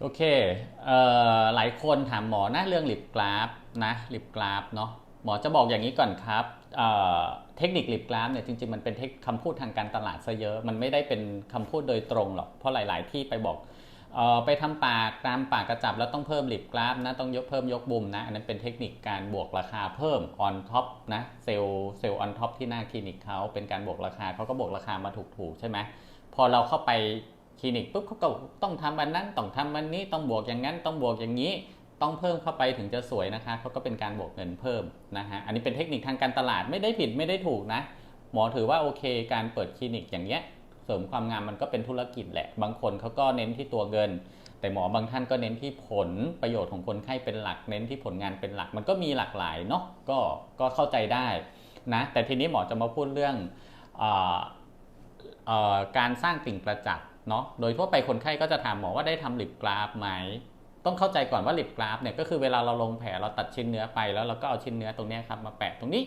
โอเคเอ่อหลายคนถามหมอนะเรื่องลิปกราฟนะลิปกราฟเนาะหมอจะบอกอย่างนี้ก่อนครับเอ่อเทคนิคลิปกราฟเนี่ยจริงๆมันเป็นคคำพูดทางการตลาดซะเยอะ มันไม่ได้เป็นคำพูดโดยตรงหรอก เพราะหลาย ๆ ที่ไปบอกเอ่อไปทำปากตามปากกระจับแล้วต้องเพิ่มลิปกราฟนะต้องยกเพิ่มยกบุมนะ อันนั้นเป็นเทคนิคการบวกราคาเพิ่ม on top นะเซลล์เซลล์ on top ที่หน้าคลินิกเขาเป็นการบวกราคาเขาก็บวกราคามาถูกๆใช่ไหมพอเราเข้าไป คลินิกปุ๊บเขาก็ต้องทำอันนั้นต้องทำอันนี้ต้องบวกอย่างนั้นต้องบวกอย่างนี้ ต้องเพิ่มเข้าไปถึงจะสวยนะคะเขาก็เป็นการบวกเงินเพิ่มนะฮะอันนี้เป็นเทคนิคทางการตลาดไม่ได้ผิดไม่ได้ถูกนะ หมอถือว่าโอเค การเปิดคลินิกอย่างเงี้ยเสริมความงามมันก็เป็นธุรกิจแหละ บางคนเขาก็เน้นที่ตัวเงิน แต่หมอบางท่านก็เน้นที่ผลประโยชน์ของคนไข้เป็นหลัก เน้นที่ผลงานเป็นหลัก มันก็มีหลากหลายเนาะก็ก็เข้าใจได้นะแต่ทีนี้หมอจะมาพูดเรื่องอออการสร้างติ่งประจักษ์ เนาะโดยทั่วไปคนไข้ก็จะถามหมอว่าได้ทำลิปกราฟไหม ต้องเข้าใจก่อนว่าลิปกราฟเนี่ยก็คือเวลาเราลงแผลเราตัดชิ้นเนื้อไปแล้วเราก็เอาชิ้นเนื้อตรงนี้ครับมาแปะตรงนี้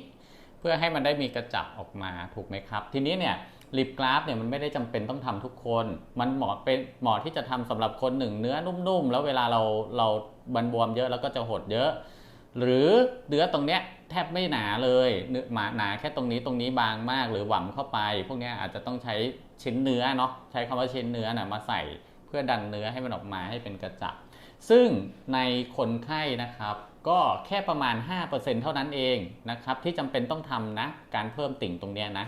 เพื่อให้มันได้มีกระจับออกมาถูกไหมครับ ทีนี้เนี่ยลิปกราฟเนี่ยมันไม่ได้จำเป็นต้องทำทุกคน มันเหมาะเป็นเหมาะที่จะทำสำหรับคนหนึ่งเนื้อนุ่มๆ แล้วเวลาเราเราบันบวมเยอะแล้วก็จะหดเยอะ หรือเนื้อตรงเนี้ยแทบไม่หนาเลยเนื้อหมาหนาแค่ตรงนี้ตรงนี้บางมากหรือหว่ำเข้าไป พวกนี้อาจจะต้องใช้ ชิ้นเนื้อเนาะใช้คำว่าชิ้นเนื้อนะมาใส่เพื่อดันเนื้อให้มันออกมาให้เป็นกระจับ ซึ่งในคนไข้นะครับ ก็แค่ประมาณ 5%เท่านั้นเองนะครับที่จำเป็นต้องทำนะการเพิ่มติ่งตรงเนี้ยนะ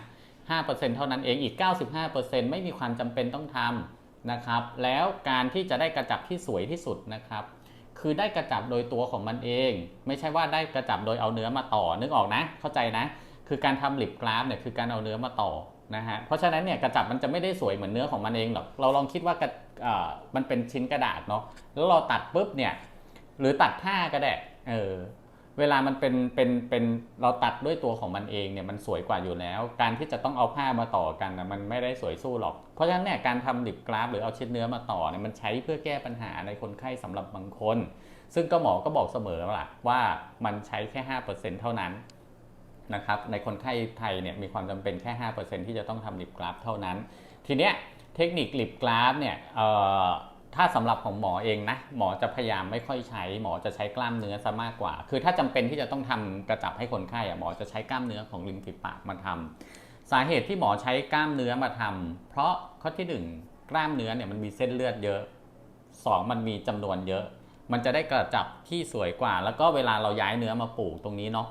5%เท่านั้นเองอีก 95%ไม่มีความจำเป็นต้องทำนะครับ แล้วการที่จะได้กระจับที่สวยที่สุดนะครับ คือได้กระจับโดยตัวของมันเอง ไม่ใช่ว่าได้กระจับโดยเอาเนื้อมาต่อนึกออกนะ เข้าใจนะ คือการทำลิปกราฟเนี่ยคือการเอาเนื้อมาต่อ นะฮะเพราะฉะนั้นเนี่ยกระจับมันจะไม่ได้สวยเหมือนเนื้อของมันเองหรอกเราลองคิดว่ากระมันเป็นชิ้นกระดาษเนาะแล้วเราตัดปุ๊บเนี่ยหรือตัดผ้าก็ได้เออเวลามันเป็นเป็นเป็นเราตัดด้วยตัวของมันเองเนี่ยมันสวยกว่าอยู่แล้ว การที่จะต้องเอาผ้ามาต่อกันนะมันไม่ได้สวยสู้หรอก เพราะฉะนั้นเนี่ยการทำลิปกราฟ หรือเอาชิ้นเนื้อมาต่อเนี่ยมันใช้เพื่อแก้ปัญหาในคนไข้สำหรับบางคน ซึ่งก็หมอก็บอกเสมอแล้วล่ะว่ามันใช้แค่ 5%เท่านั้น นะครับในคนไข้ไทยเนี่ยมีความจำเป็นแค่ 5%ที่จะต้องทำลิปกราฟเท่านั้น ทีเนี้ยเทคนิคลิปกราฟเนี่ยถ้าสำหรับของหมอเองนะหมอจะพยายามไม่ค่อยใช้ หมอจะใช้กล้ามเนื้อซะมากกว่า คือถ้าจำเป็นที่จะต้องทำกระจับให้คนไข้อะหมอจะใช้กล้ามเนื้อของริมฝีปากมาทำสาเหตุที่หมอใช้กล้ามเนื้อมาทำเพราะข้อที่หนึ่งกล้ามเนื้อเนี่ยมันมีเส้นเลือดเยอะสองมันมีจำนวนเยอะ มันจะได้กระจับที่สวยกว่า แล้วก็เวลาเราย้ายเนื้อมาปลูกตรงนี้เนาะ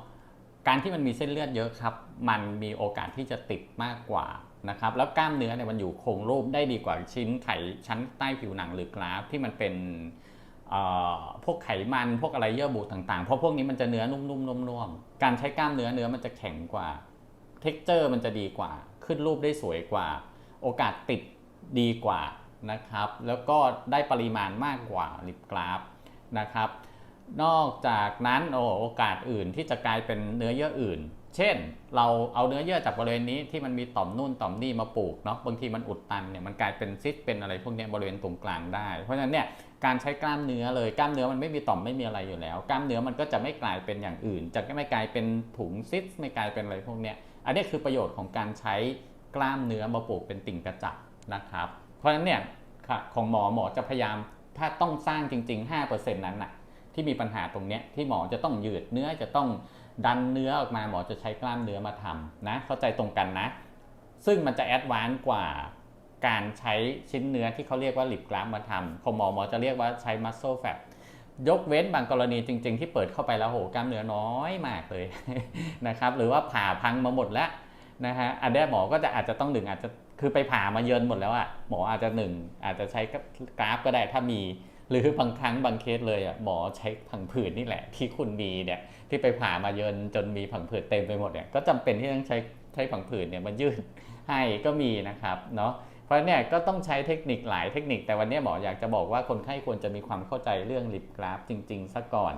การที่มันมีเส้นเลือดเยอะครับ มันมีโอกาสที่จะติดมากกว่านะครับ แล้วกล้ามเนื้อเนี่ยมันอยู่คงรูปได้ดีกว่าชิ้นไขชั้นใต้ผิวหนังหรือกราฟที่มันเป็นพวกไขมันพวกอะไรเยื่อบุต่างๆ เพราะพวกนี้มันจะเนื้อนุ่มๆนุ่มๆการใช้กล้ามเนื้อเนื้อมันจะแข็งกว่า เท็กเจอร์มันจะดีกว่า ขึ้นรูปได้สวยกว่า โอกาสติดดีกว่านะครับ แล้วก็ได้ปริมาณมากกว่าลิปกราฟนะครับ นอกจากนั้นโอโอกาสอื่นที่จะกลายเป็นเนื้อเยื่ออื่น เช่น เราเอาเนื้อเยื่อจากบริเวณนี้ที่มันมีต่อมนู่นต่อมนี่มาปลูกเนาะบางทีมันอุดตันเนี่ยมันกลายเป็นซิสเป็นอะไรพวกนี้บริเวณตรงกลางได้ เพราะฉะนั้นเนี่ยการใช้กล้ามเนื้อเลยกล้ามเนื้อมันไม่มีต่อมไม่มีอะไรอยู่แล้ว กล้ามเนื้อมันก็จะไม่กลายเป็นอย่างอื่น จะไม่กลายเป็นถุงซิสไม่กลายเป็นอะไรพวกเนี้ยอันนี้คือประโยชน์ของการใช้กล้ามเนื้อมาปลูกเป็นติ่งกระจับนะครับ เพราะฉะนั้นเนี่ยของหมอหมอจะพยายามถ้าต้องสร้างจริง ๆ 5%นั้นน่ะ ที่มีปัญหาตรงเนี้ยที่หมอจะต้องยืดเนื้อจะต้องดันเนื้อออกมาหมอจะใช้กล้ามเนื้อมาทำนะเข้าใจตรงกันนะ ซึ่งมันจะแอดวานซ์กว่าการใช้ชิ้นเนื้อที่เขาเรียกว่าลิปกราฟมาทำของหมอหมอจะเรียกว่าใช้ muscle fat ยกเว้นบางกรณีจริง ๆ ที่เปิดเข้าไปแล้วโหกล้ามเนื้อน้อยมากเลยนะครับหรือว่าผ่าพังมาหมดแล้วนะฮะอันนี้หมอก็จะอาจจะต้องหนึ่งอาจจะคือไปผ่ามาเยินหมดแล้วอะหมออาจจะหนึ่งอาจจะใช้กราฟก็ได้ถ้ามี หรือบางครั้งบางเคสเลยอะหมอใช้ผังผืดนี่แหละ ที่คุณมีเนี่ยที่ไปผ่ามาเยินจนมีผังผืดเต็มไปหมดเนี่ยก็จำเป็นที่ต้องใช้ใช้ผังผืดเนี่ยมายืดให้ก็มีนะครับเนาะเพราะเนี่ยก็ต้องใช้เทคนิคหลายเทคนิค แต่วันนี้หมออยากจะบอกว่าคนไข้ควรจะมีความเข้าใจเรื่องลิปกราฟจริง ๆซะก่อน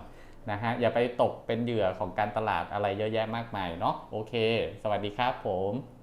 นะฮะอย่าไปตกเป็นเหยื่อของการตลาดอะไรเยอะแยะมากมายเนาะโอเค สวัสดีครับผม